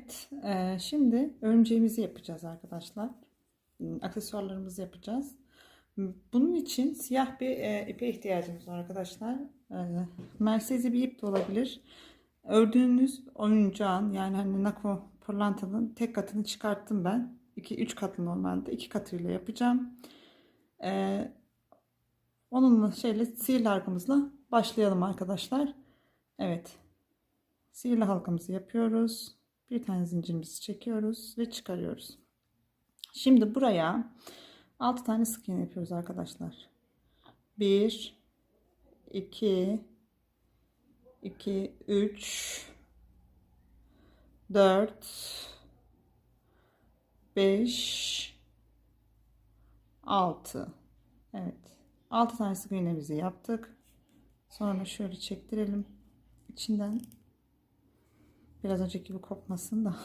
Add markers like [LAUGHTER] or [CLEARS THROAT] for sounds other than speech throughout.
Evet, e, şimdi örümceğimizi yapacağız arkadaşlar. Hmm, Aksesuarlarımızı yapacağız. Bunun için siyah bir e, ipe ihtiyacımız var arkadaşlar. E, Mercezi bir ip de olabilir. Ördüğünüz oyuncağın yani hani nako pırlantanın tek katını çıkarttım ben. 2 3 katlı normalde 2 katıyla yapacağım. E, onunla şeyle sihirli halkamızla başlayalım arkadaşlar. Evet. Sihirli halkamızı yapıyoruz. Bir tane zincirimizi çekiyoruz ve çıkarıyoruz. Şimdi buraya 6 tane sık iğne yapıyoruz arkadaşlar. 1 2 2 3 4 5 6 Evet. 6 tane sık iğnemizi yaptık. Sonra şöyle çektirelim. İçinden Biraz önceki gibi kopmasın da.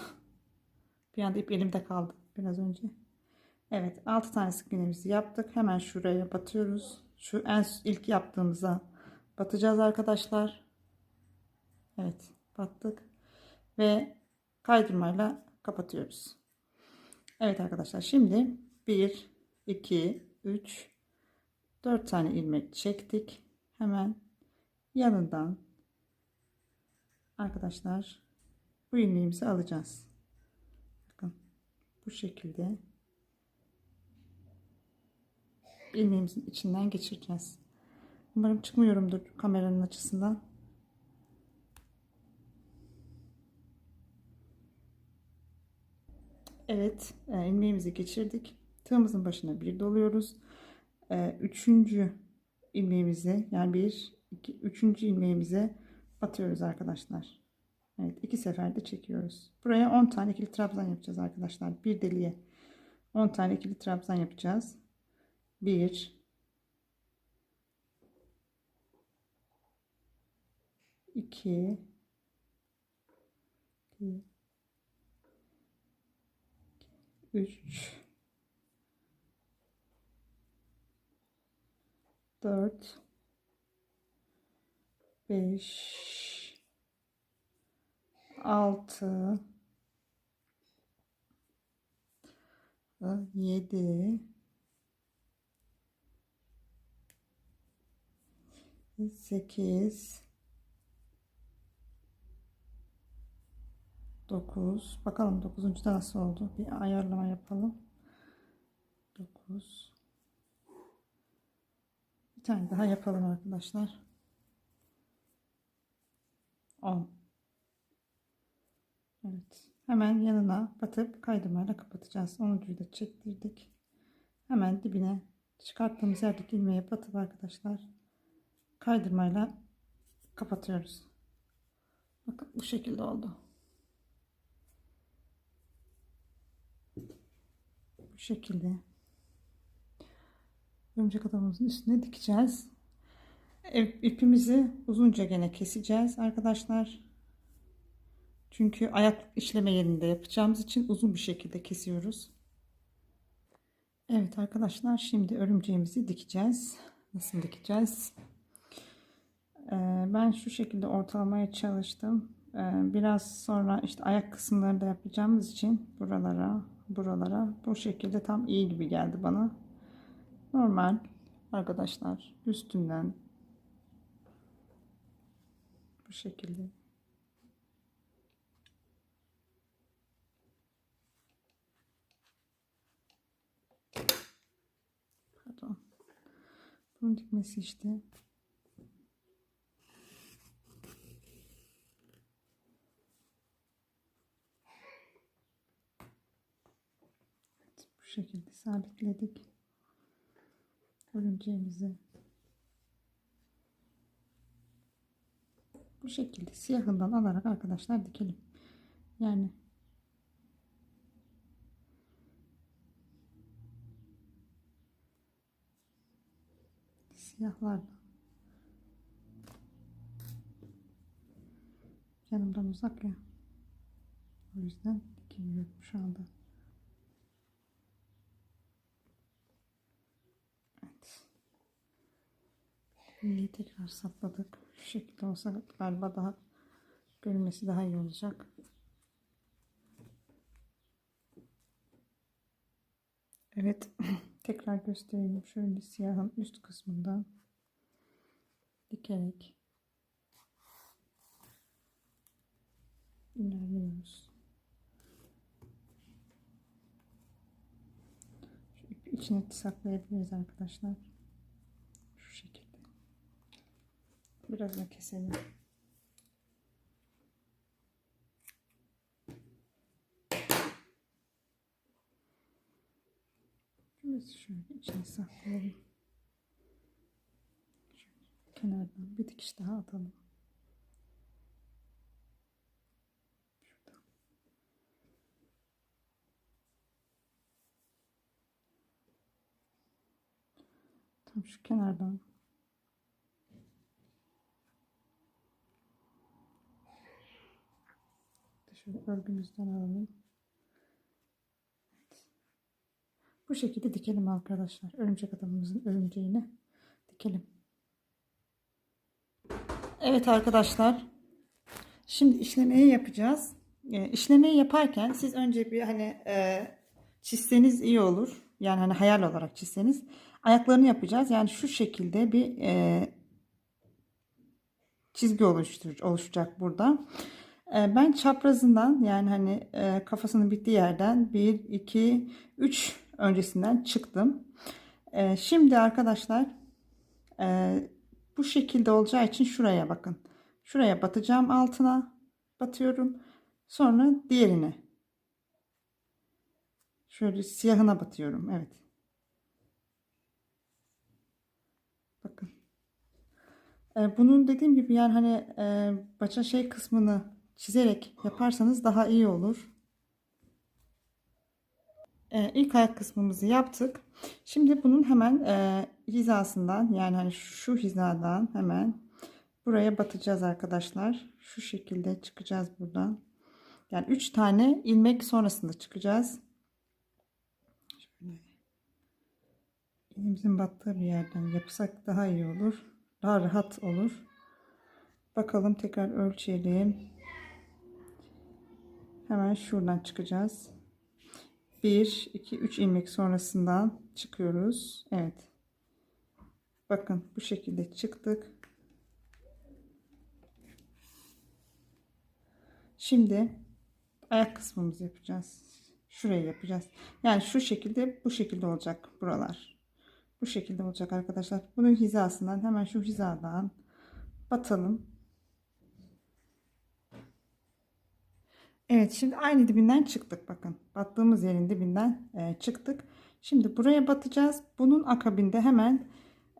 [LAUGHS] Bir anda ip elimde kaldı biraz önce. Evet 6 tane sık iğnemizi yaptık. Hemen şuraya batıyoruz. Şu en ilk yaptığımıza batacağız arkadaşlar. Evet battık. Ve kaydırmayla kapatıyoruz. Evet arkadaşlar şimdi 1 2 3 4 tane ilmek çektik. Hemen yanından arkadaşlar bu ilmeğimizi alacağız. Bakın bu şekilde ilmeğimizin içinden geçireceğiz. Umarım çıkmıyorumdur kameranın açısından. Evet, e, ilmeğimizi geçirdik. Tığımızın başına bir doluyoruz. E, üçüncü ilmeğimizi yani bir, iki, üçüncü ilmeğimize batıyoruz arkadaşlar. Evet iki seferde çekiyoruz. Buraya 10 tane ikili trabzan yapacağız arkadaşlar. Bir deliğe. 10 tane ikili trabzan yapacağız. 1 2 3 4 5 6 7 8 9 bakalım 9. da nasıl oldu? Bir ayarlama yapalım. 9 bir tane daha yapalım arkadaşlar. 10 Evet. Hemen yanına batıp kaydırmayla kapatacağız. 10'uncuyu da çektirdik. Hemen dibine çıkarttığımız yerdeki ilmeğe batıp arkadaşlar kaydırmayla kapatıyoruz. Bakın bu şekilde oldu. Bu şekilde örümcek adamımızın üstüne dikeceğiz. İpimizi uzunca gene keseceğiz arkadaşlar. Çünkü ayak işleme yerinde yapacağımız için uzun bir şekilde kesiyoruz. Evet arkadaşlar şimdi örümceğimizi dikeceğiz. Nasıl dikeceğiz? Ee, ben şu şekilde ortalamaya çalıştım. Ee, biraz sonra işte ayak kısımlarını da yapacağımız için buralara buralara bu şekilde tam iyi gibi geldi bana. Normal arkadaşlar üstünden bu şekilde Bunun dikmesi. Evet, bu şekilde sabitledik. Örümceğimizi. Bu şekilde siyahından alarak arkadaşlar dikelim. Yani siyahlarla yanımdan uzak ya. O yüzden ikiyi yutmuş aldı. Evet. Niye tekrar sapladık? Şu şekilde olsa galiba daha görünmesi daha iyi olacak. Evet. [LAUGHS] Tekrar göstereyim. Şöyle siyahın üst kısmından dikerek ilerliyoruz. Şu ipi içine saklayabiliriz arkadaşlar. Şu şekilde. Biraz da keselim. Biz şöyle içine saklayalım. Şöyle kenardan bir dikiş daha atalım. Tam şu kenardan şöyle örgümüzden alalım. Bu şekilde dikelim arkadaşlar. Örümcek adamımızın örümceğini dikelim. Evet arkadaşlar. Şimdi işlemeyi yapacağız. E, işlemeyi yaparken siz önce bir hani e, çizseniz iyi olur. Yani hani hayal olarak çizseniz. Ayaklarını yapacağız. Yani şu şekilde bir e, çizgi oluştur, oluşacak burada. E, ben çaprazından yani hani e, kafasının bittiği yerden 1, 2, 3 öncesinden çıktım. Ee, şimdi arkadaşlar e, bu şekilde olacağı için şuraya bakın. Şuraya batacağım altına batıyorum. Sonra diğerine. Şöyle siyahına batıyorum. Evet. Bakın. Ee, bunun dediğim gibi yani hani e, baca şey kısmını çizerek yaparsanız daha iyi olur e, ilk ayak kısmımızı yaptık. Şimdi bunun hemen e, hizasından yani hani şu hizadan hemen buraya batacağız arkadaşlar. Şu şekilde çıkacağız buradan. Yani 3 tane ilmek sonrasında çıkacağız. Şöyle elimizin battığı bir yerden yapsak daha iyi olur. Daha rahat olur. Bakalım tekrar ölçelim. Hemen şuradan çıkacağız. 1 2 3 ilmek sonrasından çıkıyoruz. Evet. Bakın bu şekilde çıktık. Şimdi ayak kısmımızı yapacağız. Şurayı yapacağız. Yani şu şekilde bu şekilde olacak buralar. Bu şekilde olacak arkadaşlar. Bunun hizasından hemen şu hizadan batalım. Evet şimdi aynı dibinden çıktık bakın. Battığımız yerin dibinden e, çıktık. Şimdi buraya batacağız. Bunun akabinde hemen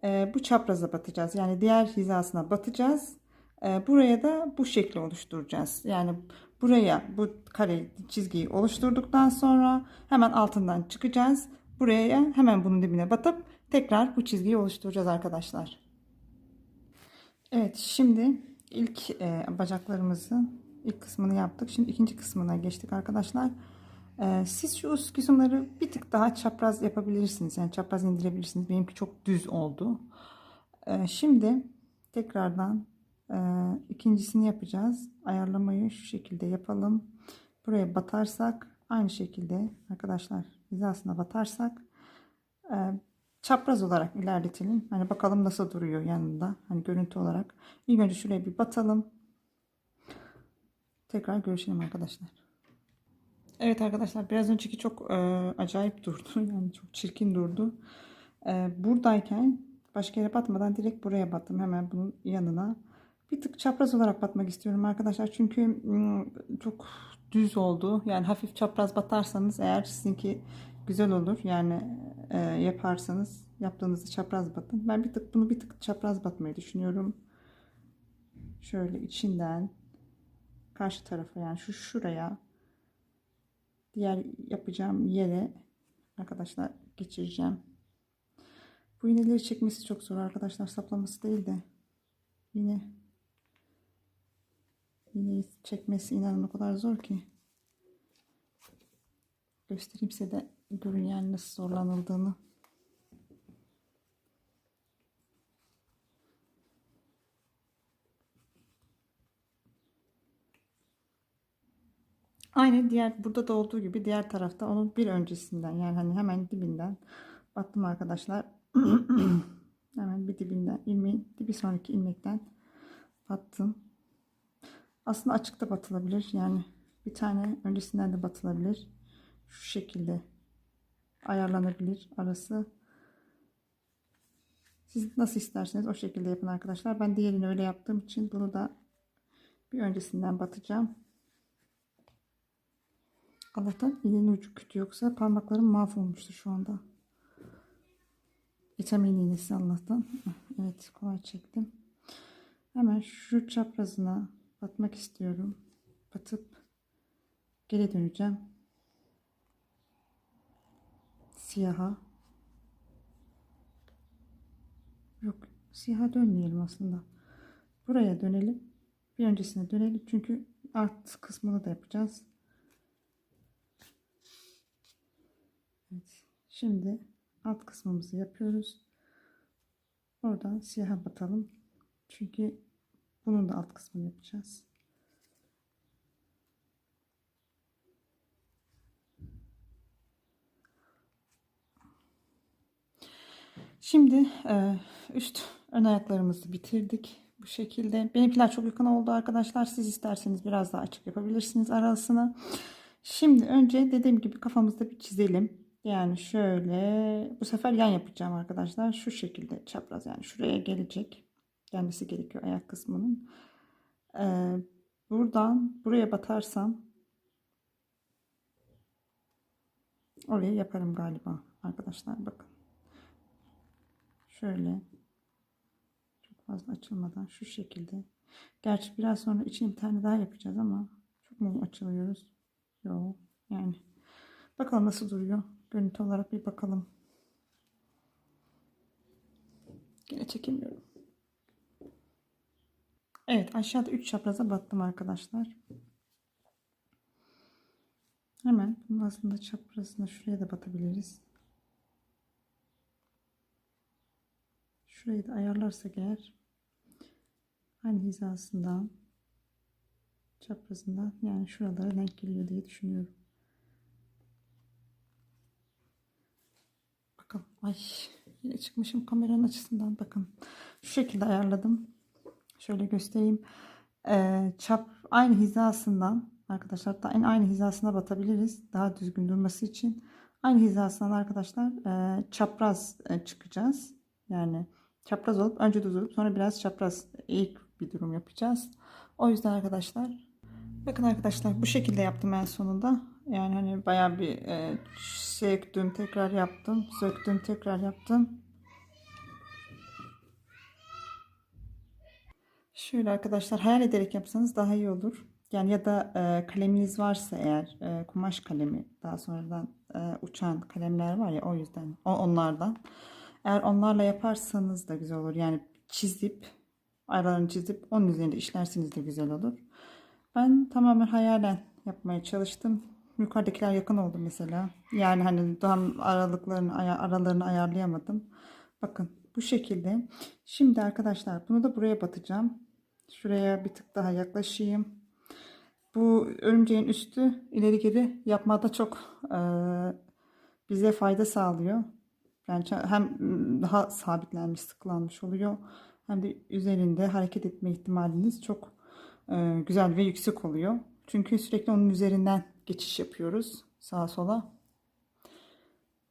e, bu çapraza batacağız. Yani diğer hizasına batacağız. E, buraya da bu şekli oluşturacağız. Yani buraya bu kare çizgiyi oluşturduktan sonra hemen altından çıkacağız. Buraya hemen bunun dibine batıp tekrar bu çizgiyi oluşturacağız arkadaşlar. Evet şimdi ilk e, bacaklarımızı ilk kısmını yaptık. Şimdi ikinci kısmına geçtik arkadaşlar. Ee, siz şu üst kısımları bir tık daha çapraz yapabilirsiniz. Yani çapraz indirebilirsiniz. Benimki çok düz oldu. Ee, şimdi tekrardan e, ikincisini yapacağız. Ayarlamayı şu şekilde yapalım. Buraya batarsak aynı şekilde arkadaşlar hizasına batarsak e, çapraz olarak ilerletelim. Hani bakalım nasıl duruyor yanında. Hani görüntü olarak. İlk önce şuraya bir batalım. Tekrar görüşelim arkadaşlar. Evet arkadaşlar biraz önceki çok e, acayip durdu. [LAUGHS] Yani çok çirkin durdu. E, buradayken başka yere batmadan direkt buraya battım. Hemen bunun yanına. Bir tık çapraz olarak batmak istiyorum arkadaşlar. Çünkü çok düz oldu. Yani hafif çapraz batarsanız eğer sizinki güzel olur. Yani e, yaparsanız yaptığınızda çapraz batın. Ben bir tık bunu bir tık çapraz batmayı düşünüyorum. Şöyle içinden karşı tarafa yani şu şuraya diğer yapacağım yere arkadaşlar geçireceğim. Bu iğneleri çekmesi çok zor arkadaşlar saplaması değil de yine iğneyi çekmesi inanın o kadar zor ki göstereyim size de görün yani nasıl zorlanıldığını. Aynı diğer burada da olduğu gibi diğer tarafta onun bir öncesinden yani hani hemen dibinden battım arkadaşlar. [CLEARS THROAT] hemen bir dibinden ilmeğin bir sonraki ilmekten battım. Aslında açıkta batılabilir. Yani bir tane öncesinden de batılabilir. Şu şekilde ayarlanabilir arası. Siz nasıl isterseniz o şekilde yapın arkadaşlar. Ben diğerini öyle yaptığım için bunu da bir öncesinden batacağım. Allah'tan iğnenin ucu kötü yoksa parmaklarım mahvolmuştu şu anda. Vitamin iğnesi Allah'tan. Evet kolay çektim. Hemen şu çaprazına batmak istiyorum. Batıp geri döneceğim. Siyaha. Yok siyaha dönmeyelim aslında. Buraya dönelim. Bir öncesine dönelim. Çünkü alt kısmını da yapacağız. Evet. Şimdi alt kısmımızı yapıyoruz. Oradan siyaha batalım. Çünkü bunun da alt kısmını yapacağız. Şimdi e, üst ön ayaklarımızı bitirdik. Bu şekilde. Benimkiler çok yakın oldu arkadaşlar. Siz isterseniz biraz daha açık yapabilirsiniz arasını. Şimdi önce dediğim gibi kafamızda bir çizelim. Yani şöyle bu sefer yan yapacağım arkadaşlar. Şu şekilde çapraz yani şuraya gelecek. Gelmesi gerekiyor ayak kısmının. Ee, buradan buraya batarsam oraya yaparım galiba arkadaşlar bakın. Şöyle çok fazla açılmadan şu şekilde. Gerçi biraz sonra içine bir tane daha yapacağız ama çok mu açılıyoruz? Yok yani. Bakalım nasıl duruyor. Görüntü olarak bir bakalım. Yine çekemiyorum. Evet aşağıda 3 çapraza battım arkadaşlar. Hemen bunun aslında çaprazına şuraya da batabiliriz. Şurayı da ayarlarsak eğer aynı hizasından çaprazından yani şuralara denk geliyor diye düşünüyorum. Bakalım. Ay yine çıkmışım kameranın açısından. Bakın şu şekilde ayarladım. Şöyle göstereyim. Ee, çap aynı hizasından arkadaşlar da aynı hizasına batabiliriz. Daha düzgün durması için. Aynı hizasından arkadaşlar e, çapraz e, çıkacağız. Yani çapraz olup önce düz olup sonra biraz çapraz ilk bir durum yapacağız. O yüzden arkadaşlar bakın arkadaşlar bu şekilde yaptım en sonunda. Yani hani bayağı bir e, söktüm tekrar yaptım. Söktüm tekrar yaptım. Şöyle arkadaşlar hayal ederek yapsanız daha iyi olur. Yani ya da e, kaleminiz varsa eğer e, kumaş kalemi daha sonradan e, uçan kalemler var ya o yüzden o, onlardan. Eğer onlarla yaparsanız da güzel olur. Yani çizip aralarını çizip onun üzerinde işlerseniz de güzel olur. Ben tamamen hayalen yapmaya çalıştım. Yukarıdakiler yakın oldu mesela. Yani hani tam aralıklarını aralarını ayarlayamadım. Bakın bu şekilde. Şimdi arkadaşlar bunu da buraya batacağım. Şuraya bir tık daha yaklaşayım. Bu örümceğin üstü ileri geri yapmada çok e, bize fayda sağlıyor. Yani hem daha sabitlenmiş, sıklanmış oluyor. Hem de üzerinde hareket etme ihtimaliniz çok e, güzel ve yüksek oluyor. Çünkü sürekli onun üzerinden geçiş yapıyoruz sağa sola.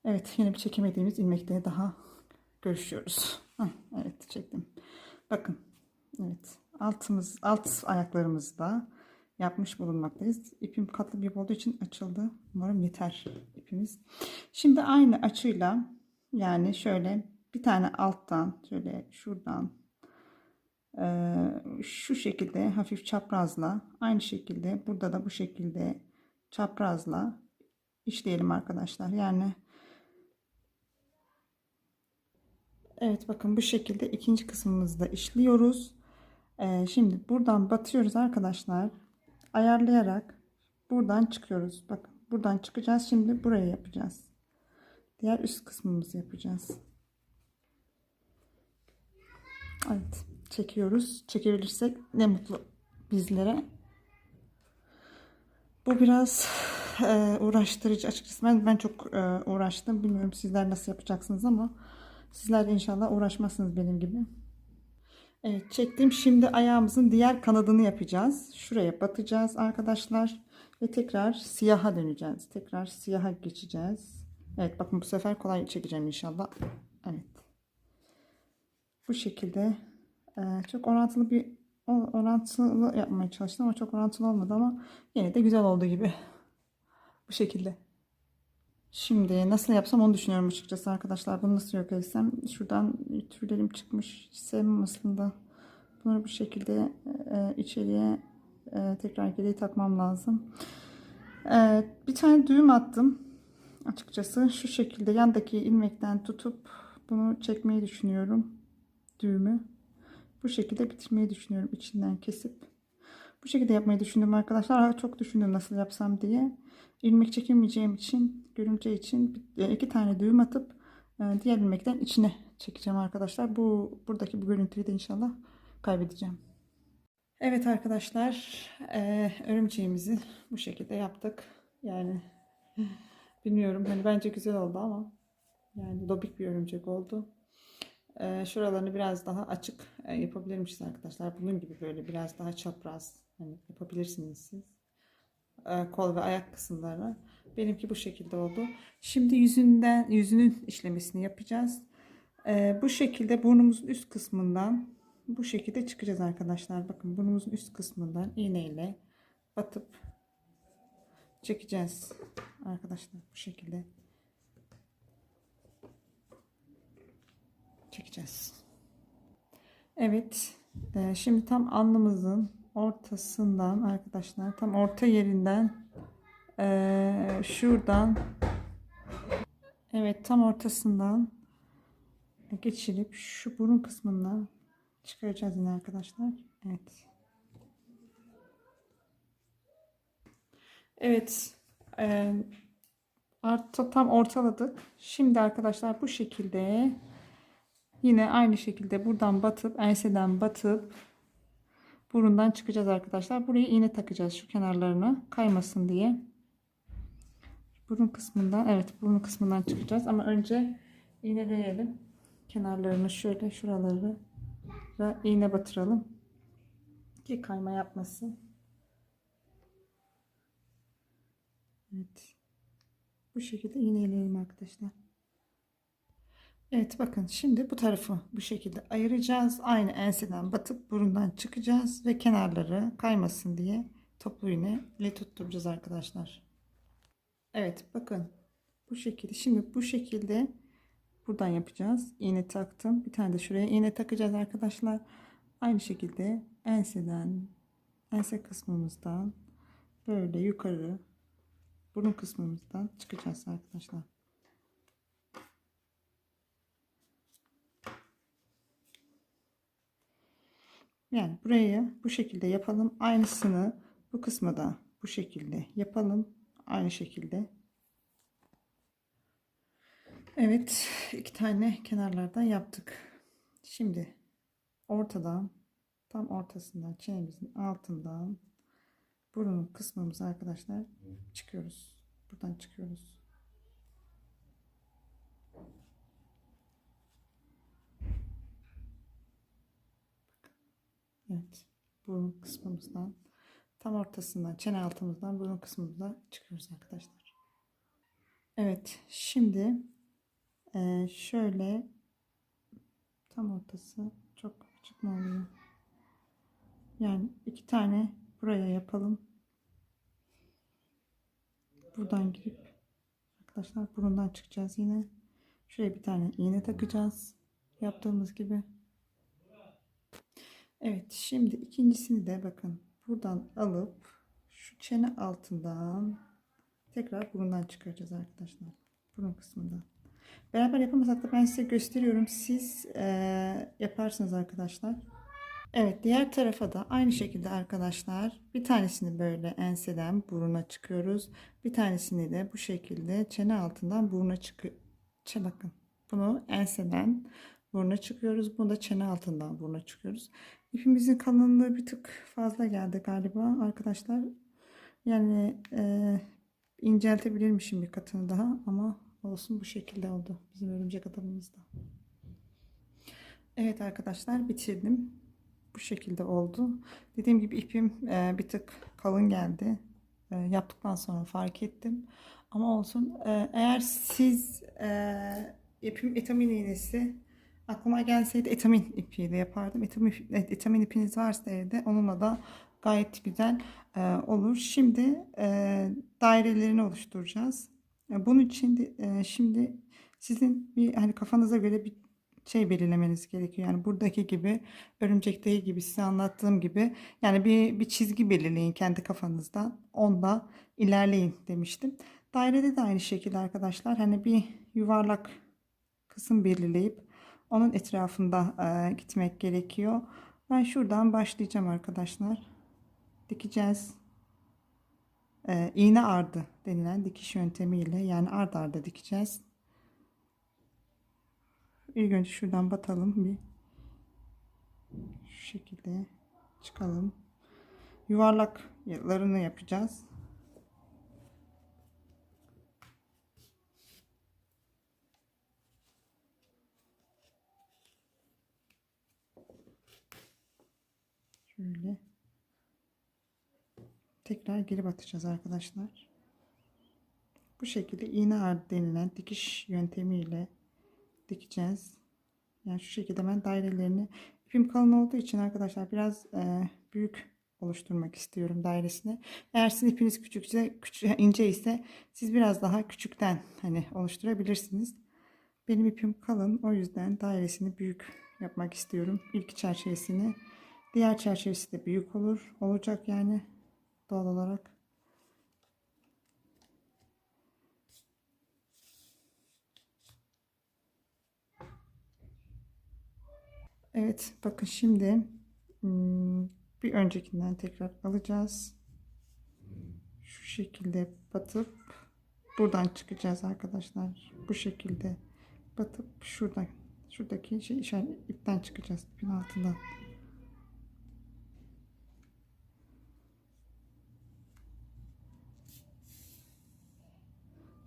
Evet yine bir çekemediğimiz ilmekte daha görüşüyoruz. Heh, evet çektim. Bakın evet altımız alt ayaklarımızda yapmış bulunmaktayız. İpim katlı bir olduğu için açıldı. Umarım yeter ipimiz. Şimdi aynı açıyla yani şöyle bir tane alttan şöyle şuradan şu şekilde hafif çaprazla aynı şekilde burada da bu şekilde çaprazla işleyelim arkadaşlar. Yani Evet bakın bu şekilde ikinci kısmımızda işliyoruz. Ee, şimdi buradan batıyoruz arkadaşlar. Ayarlayarak buradan çıkıyoruz. Bakın buradan çıkacağız. Şimdi buraya yapacağız. Diğer üst kısmımızı yapacağız. Evet çekiyoruz. Çekebilirsek ne mutlu bizlere. Bu biraz e, uğraştırıcı açıkçası. Ben, ben çok e, uğraştım. Bilmiyorum sizler nasıl yapacaksınız ama sizler inşallah uğraşmazsınız benim gibi. Evet çektim. Şimdi ayağımızın diğer kanadını yapacağız. Şuraya batacağız arkadaşlar. Ve tekrar siyaha döneceğiz. Tekrar siyaha geçeceğiz. Evet bakın bu sefer kolay çekeceğim inşallah. Evet. Bu şekilde çok orantılı bir orantılı yapmaya çalıştım ama çok orantılı olmadı ama yine de güzel oldu gibi. Bu şekilde. Şimdi nasıl yapsam onu düşünüyorum açıkçası arkadaşlar. Bunu nasıl yok etsem. Şuradan tüylerim çıkmış. Sevmem aslında. Bunları bu şekilde e, içeriye e, tekrar geri takmam lazım. E, bir tane düğüm attım. Açıkçası şu şekilde yandaki ilmekten tutup bunu çekmeyi düşünüyorum. Düğümü. Bu şekilde bitirmeyi düşünüyorum. içinden kesip. Bu şekilde yapmayı düşündüm arkadaşlar. Çok düşündüm nasıl yapsam diye. İlmek çekemeyeceğim için, görümce için e, iki tane düğüm atıp e, diğer ilmekten içine çekeceğim arkadaşlar. Bu buradaki bu görüntüyü de inşallah kaybedeceğim. Evet arkadaşlar, e, örümceğimizi bu şekilde yaptık. Yani [LAUGHS] bilmiyorum hani bence güzel oldu ama yani dobik bir örümcek oldu. E, şuralarını biraz daha açık e, yapabilirmişiz arkadaşlar. Bunun gibi böyle biraz daha çapraz hani yapabilirsiniz siz. E, kol ve ayak kısımlarını. Benimki bu şekilde oldu. Şimdi yüzünden yüzünün işlemesini yapacağız. E, bu şekilde burnumuzun üst kısmından bu şekilde çıkacağız arkadaşlar. Bakın burnumuzun üst kısmından iğneyle batıp çekeceğiz arkadaşlar bu şekilde. Çekeceğiz. Evet. e, şimdi tam alnımızın ortasından arkadaşlar tam orta yerinden e, şuradan evet tam ortasından geçirip şu burun kısmından çıkaracağız yine arkadaşlar. Evet. Evet. E, tam ortaladık. Şimdi arkadaşlar bu şekilde yine aynı şekilde buradan batıp enseden batıp burundan çıkacağız arkadaşlar. Buraya iğne takacağız şu kenarlarına kaymasın diye. Burun kısmından evet burun kısmından çıkacağız ama önce iğneleyelim. Kenarlarını şöyle şuraları da iğne batıralım ki kayma yapmasın. Evet. Bu şekilde iğneleyelim arkadaşlar. Evet bakın şimdi bu tarafı bu şekilde ayıracağız. Aynı enseden batıp burundan çıkacağız ve kenarları kaymasın diye toplu iğne ile tutturacağız arkadaşlar. Evet bakın bu şekilde şimdi bu şekilde buradan yapacağız. İğne taktım. Bir tane de şuraya iğne takacağız arkadaşlar. Aynı şekilde enseden ense kısmımızdan böyle yukarı burun kısmımızdan çıkacağız arkadaşlar. Yani burayı bu şekilde yapalım. Aynısını bu kısma da bu şekilde yapalım. Aynı şekilde. Evet. iki tane kenarlardan yaptık. Şimdi ortadan tam ortasından çenemizin altından burun kısmımız arkadaşlar çıkıyoruz. Buradan çıkıyoruz. Evet. Burun kısmımızdan tam ortasından çene altımızdan burun kısmımıza çıkıyoruz arkadaşlar. Evet. Şimdi eee, şöyle tam ortası çok açık mı oluyor? Yani iki tane buraya yapalım. Buradan girip arkadaşlar burundan çıkacağız yine. Şuraya bir tane iğne takacağız. Yaptığımız gibi. Evet şimdi ikincisini de bakın buradan alıp şu çene altından tekrar burundan çıkaracağız arkadaşlar. Burun kısmından. Beraber yapamasak da ben size gösteriyorum. Siz eee, yaparsınız arkadaşlar. Evet diğer tarafa da aynı şekilde arkadaşlar bir tanesini böyle enseden buruna çıkıyoruz. Bir tanesini de bu şekilde çene altından buruna çıkıyor. Bakın bunu enseden buruna çıkıyoruz. Bunu da çene altından buruna çıkıyoruz. İpimizin kalınlığı bir tık fazla geldi galiba arkadaşlar. Yani e, inceltebilirmişim bir katını daha ama olsun bu şekilde oldu bizim örümcek adamımızda. Evet arkadaşlar bitirdim. Bu şekilde oldu. Dediğim gibi ipim e, bir tık kalın geldi. E, yaptıktan sonra fark ettim. Ama olsun. E, eğer siz e, ipim etamin iğnesi aklıma gelseydi etamin ipiyle yapardım. Etamin, etamin ipiniz varsa evde onunla da gayet güzel e, olur. Şimdi e, dairelerini oluşturacağız. E, bunun için de, e, şimdi sizin bir hani kafanıza göre bir şey belirlemeniz gerekiyor. Yani buradaki gibi örümcekteki gibi size anlattığım gibi yani bir, bir çizgi belirleyin kendi kafanızda. Onda ilerleyin demiştim. Dairede de aynı şekilde arkadaşlar hani bir yuvarlak kısım belirleyip onun etrafında e, gitmek gerekiyor. Ben şuradan başlayacağım arkadaşlar. Dikeceğiz. E, iğne ardı denilen dikiş yöntemiyle yani ard arda dikeceğiz. İlk önce şuradan batalım bir. Şu şekilde çıkalım. Yuvarlaklarını yapacağız. Şöyle. Tekrar geri batacağız arkadaşlar. Bu şekilde iğne ardı denilen dikiş yöntemiyle dikeceğiz. Yani şu şekilde ben dairelerini ipim kalın olduğu için arkadaşlar biraz e, büyük oluşturmak istiyorum dairesini. Eğer sizin ipiniz küçükse küçük, ince ise siz biraz daha küçükten hani oluşturabilirsiniz. Benim ipim kalın o yüzden dairesini büyük yapmak istiyorum. İlk çerçevesini diğer çerçevesi de büyük olur olacak yani doğal olarak. Evet bakın şimdi hmm, bir öncekinden tekrar alacağız. Şu şekilde batıp buradan çıkacağız arkadaşlar. Bu şekilde batıp şuradan şuradaki şey işaret ipten çıkacağız ipin altından.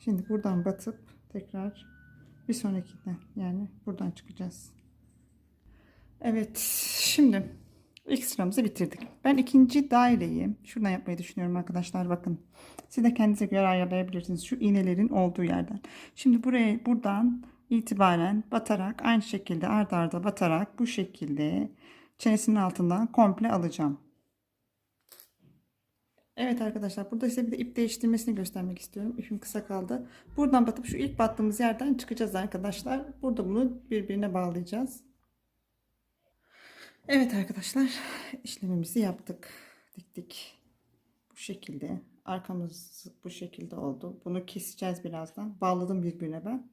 Şimdi buradan batıp tekrar bir sonrakinden yani buradan çıkacağız. Evet şimdi ilk sıramızı bitirdik. Ben ikinci daireyi şuradan yapmayı düşünüyorum arkadaşlar bakın. Siz de kendinize göre ayarlayabilirsiniz şu iğnelerin olduğu yerden. Şimdi buraya buradan itibaren batarak aynı şekilde ard arda batarak bu şekilde çenesinin altından komple alacağım. Evet arkadaşlar burada size bir de ip değiştirmesini göstermek istiyorum. İpim kısa kaldı. Buradan batıp şu ilk battığımız yerden çıkacağız arkadaşlar. Burada bunu birbirine bağlayacağız. Evet arkadaşlar işlemimizi yaptık. Diktik. Bu şekilde. Arkamız bu şekilde oldu. Bunu keseceğiz birazdan. Bağladım birbirine ben.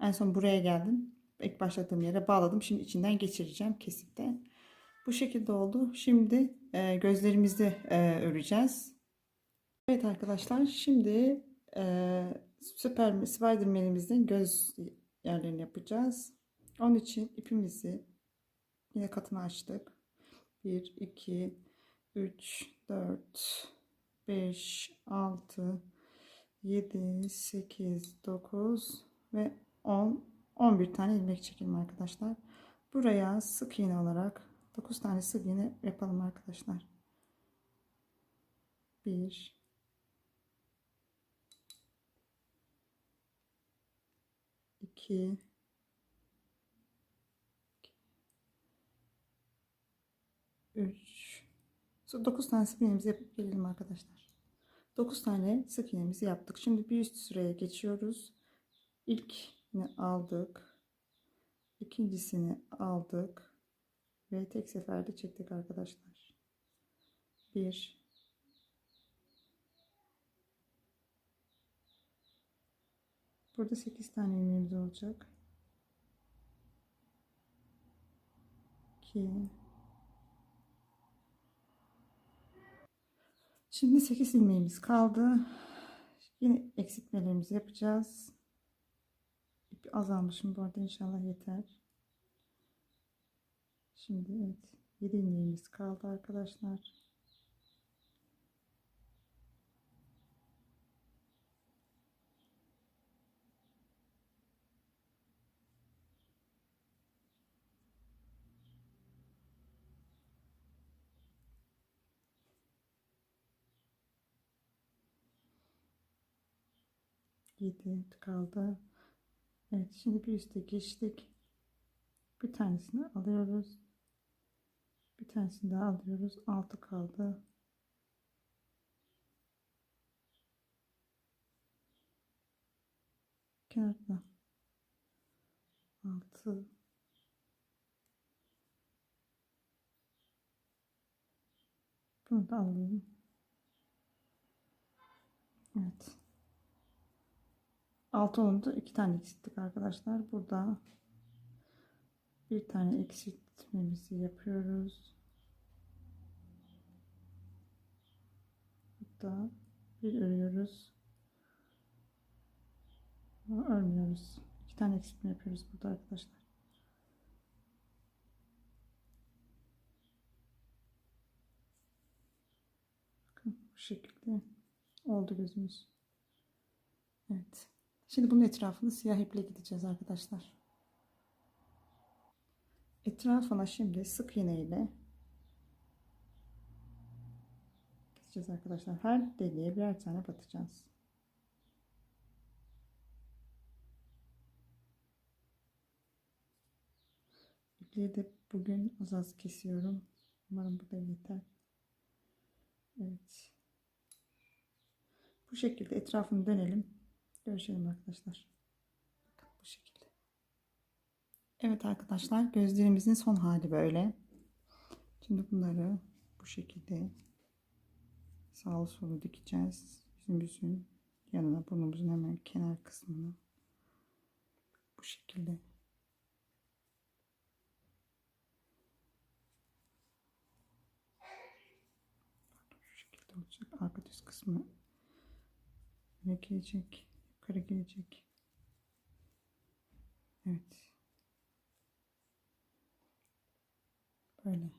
En son buraya geldim. İlk başladığım yere bağladım. Şimdi içinden geçireceğim kesip de. Bu şekilde oldu. Şimdi e, gözlerimizi e, öreceğiz. Evet arkadaşlar şimdi e, süper spiderman'imizin göz yerlerini yapacağız. Onun için ipimizi Yine katını açtık. 1, 2, 3, 4, 5, 6, 7, 8, 9 ve 10, 11 tane ilmek çekelim arkadaşlar. Buraya sık iğne olarak 9 tane sık iğne yapalım arkadaşlar. 1 2 3 9 tane sık iğnemizi yapıp gelelim arkadaşlar. 9 tane sık iğnemizi yaptık. Şimdi bir üst sıraya geçiyoruz. İlkini aldık. ikincisini aldık. Ve tek seferde çektik arkadaşlar. 1 Burada 8 tane ilmeğimiz olacak. 2 Şimdi 8 ilmeğimiz kaldı. Yine eksiltmelerimizi yapacağız. İp azalmışım bu arada inşallah yeter. Şimdi evet 7 ilmeğimiz kaldı arkadaşlar. 7 kaldı. Evet şimdi bir üste geçtik. Bir tanesini alıyoruz. Bir tanesini daha alıyoruz. 6 kaldı. Kenarda 6 Bunu da alalım. Evet. Altı olunca iki tane eksilttik arkadaşlar. Burada bir tane eksiltmemizi yapıyoruz. Burada bir örüyoruz. Örmüyoruz. İki tane eksiltme yapıyoruz burada arkadaşlar. Bu şekilde oldu gözümüz. Evet. Şimdi bunun etrafını siyah iple gideceğiz arkadaşlar. Etrafına şimdi sık iğne ile gideceğiz arkadaşlar. Her deliğe birer tane batacağız. İpliği de bugün az az kesiyorum. Umarım bu da yeter. Evet. Bu şekilde etrafını dönelim. Görüşelim arkadaşlar. Bakın bu şekilde. Evet arkadaşlar gözlerimizin son hali böyle. Şimdi bunları bu şekilde sağa sola dikeceğiz. Yüzümüzün yanına burnumuzun hemen kenar kısmına bu şekilde. Şu şekilde olacak. Arka düz kısmı gelecek. Yukarı gelecek. Evet. Böyle.